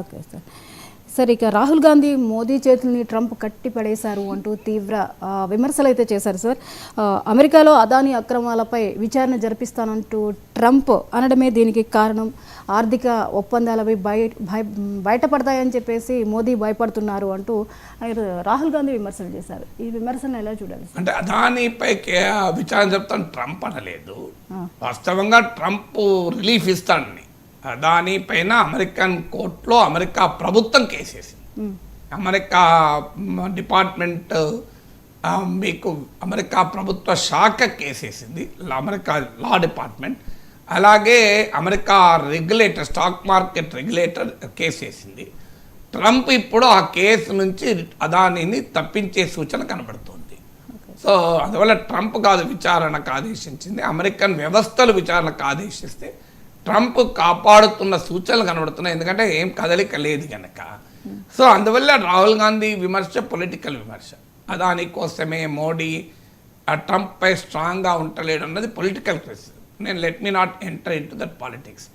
Okay sir. Sir ఇక రాహుల్ గాంధీ మోదీ చేతుల్ని Trump కట్టి పడేశారు అంటూ తీవ్ర విమర్శలు అయితే చేశారు సార్. అమెరికాలో అదాని అక్రమాలపై విచారణ జరిపిస్తానంటూ ట్రంప్ అనడమే దీనికి కారణం. ఆర్థిక ఒప్పందాలపై బయ భయ బయటపడతాయని చెప్పేసి మోదీ భయపడుతున్నారు అంటూ రాహుల్ గాంధీ విమర్శలు చేశారు. ఈ విమర్శలను ఎలా చూడాలి అంటే అదానిపై విచారణ చెప్తాను ట్రంప్ అనలేదు. వాస్తవంగా ట్రంప్ రిలీఫ్ ఇస్తాడని. అదాని పైన అమెరికన్ కోర్టులో అమెరికా ప్రభుత్వం కేసేసింది. అమెరికా డిపార్ట్మెంట్ మీకు అమెరికా ప్రభుత్వ శాఖ కేసేసింది. Law- America law department. అలాగే America regulator stock market regulator కేసేసింది. Trump ఇప్పుడు ఆ కేసు నుంచి అదానిని తప్పించే సూచన కనబడుతుంది. సో అందువల్ల ట్రంప్ కాదు విచారణకు ఆదేశించింది అమెరికన్ వ్యవస్థలు విచారణకు ఆదేశిస్తే ట్రంప్ కాపాడుతున్న సూచనలు కనబడుతున్నాయి. ఎందుకంటే ఏం కదలిక లేదు కనుక సో అందువల్ల రాహుల్ గాంధీ విమర్శ పొలిటికల్ విమర్శ. అదాని కోసమే మోడీ ఆ ట్రంప్ పై స్ట్రాంగ్గా ఉండలేడు అన్నది పొలిటికల్ క్వశ్చన్ నేను let me not enter into that politics.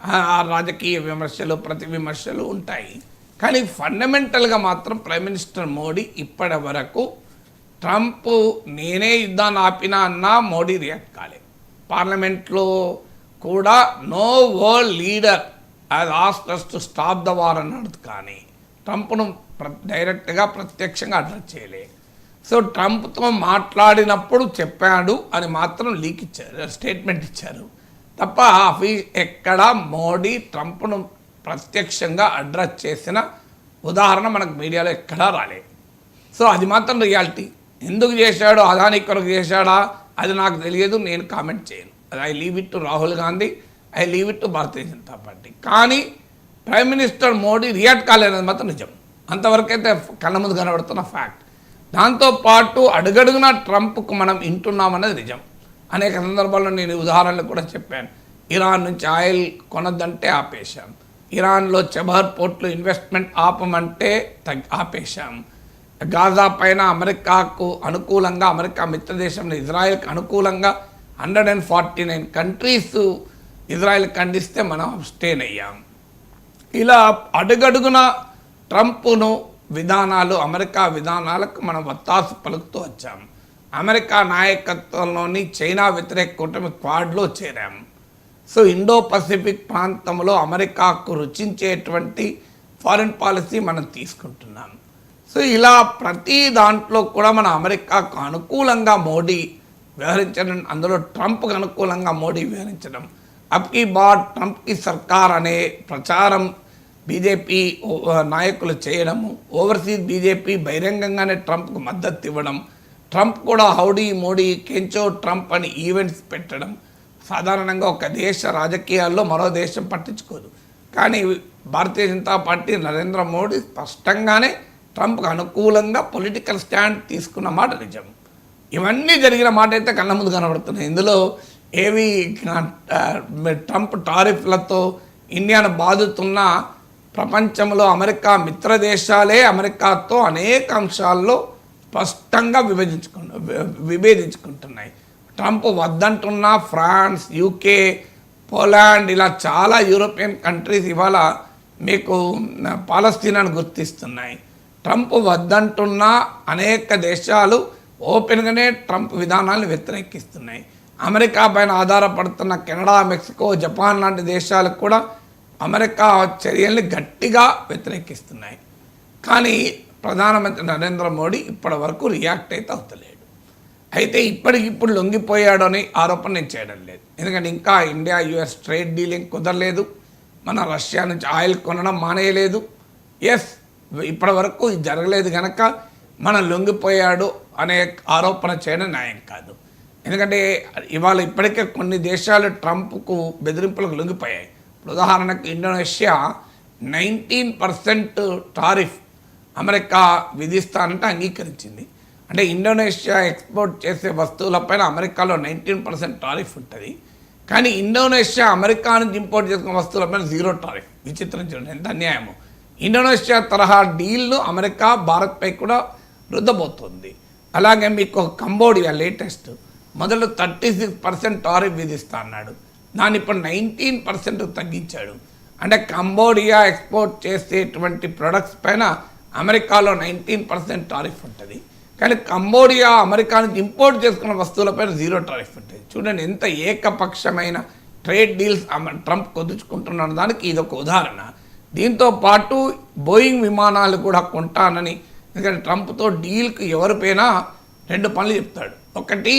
ఆ రాజకీయ విమర్శలు ప్రతి విమర్శలు ఉంటాయి. కానీ ఫండమెంటల్గా మాత్రం ప్రైమ్ మినిస్టర్ మోడీ ఇప్పటి వరకు ట్రంప్ నేనే యుద్ధాన్ని ఆపినా అన్నా మోడీ రియాక్ట్ కాలేదు పార్లమెంట్లో కూడా no world leader has ask to stop the war అన్నాడు కానీ ట్రంప్ను ప్ర డైరెక్ట్గా ప్రత్యక్షంగా అడ్రస్ చేయలే. సో ట్రంప్తో మాట్లాడినప్పుడు చెప్పాడు అని మాత్రం లీక్ ఇచ్చారు స్టేట్మెంట్ ఇచ్చారు. తప్ప అఫీ ఎక్కడ మోడీ ట్రంప్ను ప్రత్యక్షంగా అడ్రస్ చేసిన ఉదాహరణ మనకు మీడియాలో ఎక్కడా రాలేదు సో అది మాత్రం రియాలిటీ. ఎందుకు చేశాడు? అదాని కొరకు చేశాడా? అది నాకు తెలియదు నేను కామెంట్ చేయను. I leave it to Rahul Gandhi I leave it to Bharatiya Janata party కానీ ప్రైమ్ మినిస్టర్ మోడీ రియాక్ట్ కాలేదన్నది మాత్రం నిజం. అంతవరకైతే కళ్ళ ముందు కనబడుతున్న ఫ్యాక్ట్ దాంతోపాటు అడుగడుగున ట్రంప్కు మనం వింటున్నామనేది నిజం. అనేక సందర్భాల్లో నేను ఉదాహరణలు కూడా చెప్పాను. ఇరాన్ నుంచి ఆయిల్ కొనద్దంటే ఆపేశాం. ఇరాన్లో చబహర్ పోర్ట్లు ఇన్వెస్ట్మెంట్ ఆపమంటే తగ్ ఆపేశాం. గాజా పైన అమెరికాకు అనుకూలంగా అమెరికా మిత్రదేశంలో ఇజ్రాయెల్కి అనుకూలంగా hundred and forty nine countries Israel ఖండిస్తే మనం స్టేన్ అయ్యాం. ఇలా అడుగడుగున ట్రంప్ను విధానాలు అమెరికా విధానాలకు మనం వత్తాసు పలుకుతూ వచ్చాం. అమెరికా నాయకత్వంలోని చైనా వ్యతిరేక కూటమి క్వాడ్లో చేరాం. సో ఇండో పసిఫిక్ ప్రాంతంలో అమెరికాకు రుచించేటువంటి ఫారిన్ పాలసీ మనం తీసుకుంటున్నాం. సో ఇలా ప్రతి దాంట్లో కూడా మన అమెరికాకు అనుకూలంగా మోడీ వ్యవహరించడం అందులో ట్రంప్కి అనుకూలంగా మోడీ వ్యవహరించడం. అప్కి బాట్ ట్రంప్కి సర్కార్ అనే ప్రచారం బీజేపీ నాయకులు చేయడము ఓవర్సీస్ బీజేపీ బహిరంగంగానే ట్రంప్కు మద్దతు ఇవ్వడం ట్రంప్ కూడా హౌడీ మోడీ కెంచో ట్రంప్ అని ఈవెంట్స్ పెట్టడం. సాధారణంగా ఒక దేశ రాజకీయాల్లో మరో దేశం పట్టించుకోదు. కానీ భారతీయ జనతా పార్టీ నరేంద్ర మోడీ స్పష్టంగానే ట్రంప్కు అనుకూలంగా పొలిటికల్ స్టాండ్ తీసుకున్న మాట నిజం. ఇవన్నీ జరిగిన మాట అయితే కళ్ళ ముందు కనబడుతున్నాయి. ఇందులో ఏవి ట్రంప్ టారిఫ్లతో ఇండియాను బాదుతున్న ప్రపంచంలో అమెరికా మిత్ర దేశాలే అమెరికాతో అనేక అంశాల్లో స్పష్టంగా విభజించుకు విభేదించుకుంటున్నాయి. ట్రంప్ వద్దంటున్న ఫ్రాన్స్ యూకే పోలాండ్ ఇలా చాలా యూరోపియన్ కంట్రీస్ ఇవాళ మీకు పాలస్తీనాను గుర్తిస్తున్నాయి. ట్రంప్ వద్దంటున్న అనేక దేశాలు ఓపెన్గానే ట్రంప్ విధానాలను వ్యతిరేకిస్తున్నాయి. అమెరికా పైన ఆధారపడుతున్న కెనడా మెక్సికో జపాన్ లాంటి దేశాలకు కూడా అమెరికా చర్యల్ని గట్టిగా వ్యతిరేకిస్తున్నాయి. కానీ ప్రధానమంత్రి నరేంద్ర మోడీ ఇప్పటి వరకు రియాక్ట్ అయితే అవుతలేడు. అయితే ఇప్పటికిప్పుడు లొంగిపోయాడు అనే ఆరోపణ నేను చేయడం లేదు. ఎందుకంటే ఇంకా ఇండియా యుఎస్ ట్రేడ్ డీలింగ్ కుదరలేదు. మన రష్యా నుంచి ఆయిల్ కొనడం మానేయలేదు. ఎస్ ఇప్పటి వరకు జరగలేదు కనుక మనం లొంగిపోయాడు అనే ఆరోపణ చేయడం న్యాయం కాదు. ఎందుకంటే ఇవాళ ఇప్పటికే కొన్ని దేశాలు ట్రంప్కు బెదిరింపులకు లొంగిపోయాయి. ఉదాహరణకు Indonesia nineteen percent tariff America విధిస్తానంటే అంగీకరించింది. అంటే ఇండోనేషియా ఎక్స్పోర్ట్ చేసే వస్తువులపైన అమెరికాలో నైన్టీన్ పర్సెంట్ టారిఫ్ ఉంటుంది. కానీ ఇండోనేషియా అమెరికా నుంచి ఇంపోర్ట్ చేసుకున్న వస్తువులపైన జీరో టారిఫ్. విచిత్రం చూడండి ఎంత అన్యాయము. ఇండోనేషియా తరహా డీల్ను అమెరికా భారత్పై కూడా రుద్దబోతుంది. అలాగే మీకు కంబోడియా లేటెస్ట్. మొదలు థర్టీ సిక్స్ పర్సెంట్ టారిఫ్ విధిస్తా అన్నాడు. దాన్ని ఇప్పుడు నైన్టీన్ పర్సెంట్ తగ్గించాడు. అంటే కంబోడియా ఎక్స్పోర్ట్ చేసేటువంటి ప్రొడక్ట్స్ పైన అమెరికాలో నైన్టీన్ పర్సెంట్ టారిఫ్ ఉంటుంది. కానీ కంబోడియా అమెరికా నుంచి ఇంపోర్ట్ చేసుకున్న వస్తువులపైన జీరో టారిఫ్ ఉంటుంది. చూడండి ఎంత ఏకపక్షమైన ట్రేడ్ డీల్స్ ట్రంప్ కుదుర్చుకుంటున్న దానికి ఇది ఒక ఉదాహరణ. దీంతో పాటు బోయింగ్ విమానాలు కూడా కొంటానని ఎందుకంటే ట్రంప్తో డీల్కి ఎవరిపైనా రెండు పనులు చెప్తాడు. ఒకటి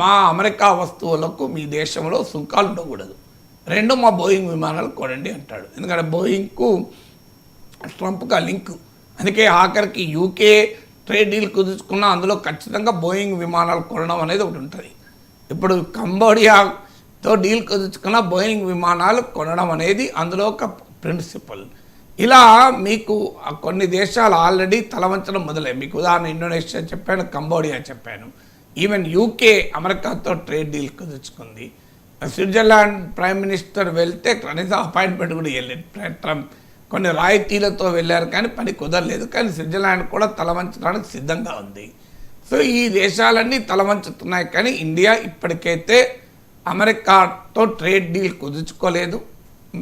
మా అమెరికా వస్తువులకు మీ దేశంలో సుంకాలు ఉండకూడదు. రెండు మా బోయింగ్ విమానాలు కొనండి అంటాడు. ఎందుకంటే బోయింగ్కు ట్రంప్కి ఆ లింక్. అందుకే ఆఖరికి యూకే ట్రేడ్ డీల్ కుదుర్చుకున్న అందులో ఖచ్చితంగా బోయింగ్ విమానాలు కొనడం అనేది ఒకటి ఉంటుంది. ఇప్పుడు కంబోడియాతో డీల్ కుదుర్చుకున్న బోయింగ్ విమానాలు కొనడం అనేది అందులో ఒక ప్రిన్సిపల్. ఇలా మీకు కొన్ని దేశాలు ఆల్రెడీ తలవంచడం మొదలై మీకు ఉదాహరణ ఇండోనేషియా చెప్పాను కంబోడియా చెప్పాను. ఈవెన్ యూకే అమెరికాతో ట్రేడ్ డీల్ కుదుర్చుకుంది. స్విట్జర్లాండ్ ప్రైమ్ మినిస్టర్ వెళ్తే కనీసం అపాయింట్మెంట్ కూడా వెళ్ళింది ట్రంప్ కొన్ని రాయితీలతో వెళ్ళారు కానీ పని కుదరలేదు. కానీ స్విట్జర్లాండ్ కూడా తలవంచడానికి సిద్ధంగా ఉంది. సో ఈ దేశాలన్నీ తలవంచుతున్నాయి కానీ ఇండియా ఇప్పటికైతే అమెరికాతో ట్రేడ్ డీల్ కుదుర్చుకోలేదు.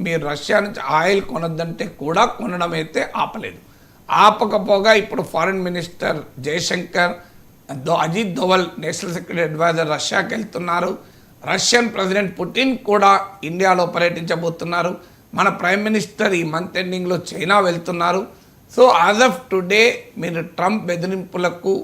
మీరు రష్యా నుంచి ఆయిల్ కొనొద్దంటే కూడా కొనడం అయితే ఆపలేదు. ఆపకపోగా ఇప్పుడు ఫారిన్ మినిస్టర్ జయశంకర్ దో Ajit Doval national security advisor రష్యాకి వెళ్తున్నారు. రష్యన్ ప్రెసిడెంట్ పుటిన్ కూడా ఇండియాలో పర్యటించబోతున్నారు. మన ప్రైమ్ మినిస్టర్ ఈ మంత్ ఎండింగ్లో చైనా వెళ్తున్నారు. సో యాజ్ ఆఫ్ టుడే మీరు ట్రంప్ బెదిరింపులకు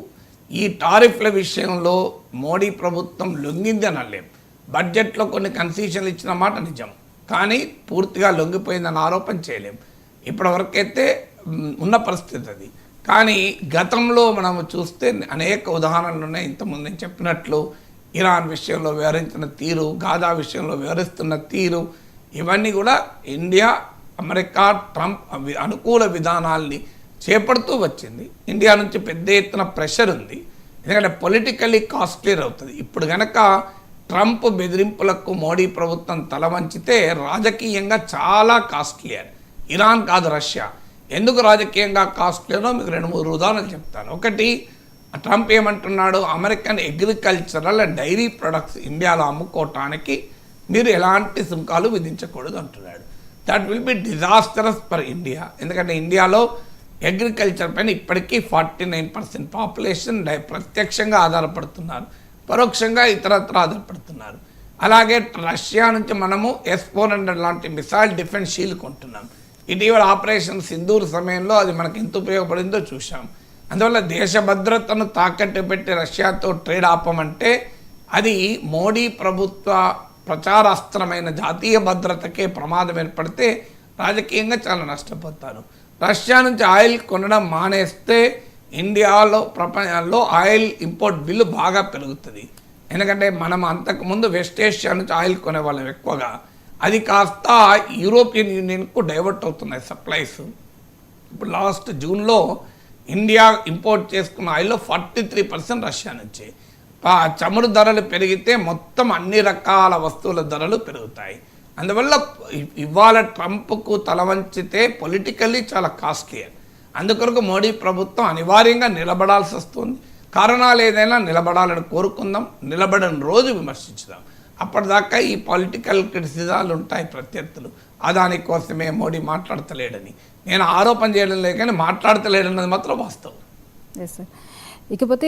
ఈ టారిఫ్ల విషయంలో మోడీ ప్రభుత్వం లొంగింది అనలేం బడ్జెట్లో కొన్ని కన్సెషన్లు ఇచ్చిన మాట నిజం. కానీ పూర్తిగా లొంగిపోయిందని ఆరోపణ చేయలేం. ఇప్పటివరకైతే ఉన్న పరిస్థితి అది. కానీ గతంలో మనం చూస్తే అనేక ఉదాహరణలు ఉన్నాయి. ఇంతకుముందు నేను చెప్పినట్లు ఇరాన్ విషయంలో వ్యవహరించిన తీరు గాజా విషయంలో వ్యవహరిస్తున్న తీరు ఇవన్నీ కూడా ఇండియా అమెరికా ట్రంప్ అవి- అనుకూల విధానాల్ని చేపడుతూ వచ్చింది. ఇండియా నుంచి పెద్ద ఎత్తున ప్రెషర్ ఉంది. ఎందుకంటే పొలిటికల్లీ కాస్ట్లీర్ అవుతుంది ఇప్పుడు కనుక ట్రంప్ బెదిరింపులకు మోడీ ప్రభుత్వం తల వంచితే రాజకీయంగా చాలా కాస్ట్లీయర్ ఇరాన్ కాదు రష్యా. ఎందుకు రాజకీయంగా కాస్ట్లీనో మీకు రెండు మూడు ఉదాహరణలు చెప్తాను. ఒకటి ట్రంప్ ఏమంటున్నాడు? American agricultural and dairy products ఇండియాలో అమ్ముకోవటానికి మీరు ఎలాంటి సుంకాలు విధించకూడదు అంటున్నాడు. That will be disastrous for India ఎందుకంటే ఇండియాలో అగ్రికల్చర్ పైన ఇప్పటికీ ఫార్టీ నైన్ పర్సెంట్ పాపులేషన్ ప్రత్యక్షంగా ఆధారపడుతున్నారు. పరోక్షంగా ఇతరత్ర ఆధారపడుతున్నారు. అలాగే రష్యా నుంచి మనము ఎస్ ఫోర్ హండ్రెడ్ లాంటి మిసైల్ డిఫెన్స్ షీల్ కొంటున్నాం. ఇటీవల ఆపరేషన్ సింధూర్ సమయంలో అది మనకు ఎంత ఉపయోగపడిందో చూసాం అందువల్ల దేశ భద్రతను తాకట్టు పెట్టి రష్యాతో ట్రేడ్ ఆపమంటే అది మోడీ ప్రభుత్వ ప్రచారాస్త్రమైన జాతీయ భద్రతకే ప్రమాదం ఏర్పడితే రాజకీయంగా చాలా నష్టపోతారు. రష్యా నుంచి ఆయిల్ కొనడం మానేస్తే ఇండియాలో ప్రపంచంలో ఆయిల్ ఇంపోర్ట్ బిల్లు బాగా పెరుగుతుంది. ఎందుకంటే మనం అంతకుముందు వెస్ట్ ఏషియా నుంచి ఆయిల్ కొనేవాళ్ళం ఎక్కువగా. అది కాస్త యూరోపియన్ యూనియన్కు డైవర్ట్ అవుతున్నాయి సప్లైస్. ఇప్పుడు లాస్ట్ జూన్లో ఇండియా ఇంపోర్ట్ చేసుకున్న ఆయిల్లో ఫార్టీ త్రీ పర్సెంట్ రష్యా నుంచి. ఆ చమురు ధరలు పెరిగితే మొత్తం అన్ని రకాల వస్తువుల ధరలు పెరుగుతాయి. అందువల్ల ఇవాళ ట్రంప్కు తల వంచితే పొలిటికల్లీ చాలా కాస్ట్లీ అందుకొరకు మోడీ ప్రభుత్వం అనివార్యంగా నిలబడాల్సి వస్తుంది. కారణాలు ఏదైనా నిలబడాలని కోరుకుందాం. నిలబడని రోజు విమర్శించుదాం. అప్పటిదాకా ఈ పొలిటికల్ క్రిటిసిజాలు ఉంటాయి ప్రత్యర్థులు. అదాని కోసమే మోడీ మాట్లాడతలేడని. నేను ఆరోపణ చేయడం లేదు కానీ మాట్లాడతలేడన్నది మాత్రం వాస్తవం. ఇకపోతే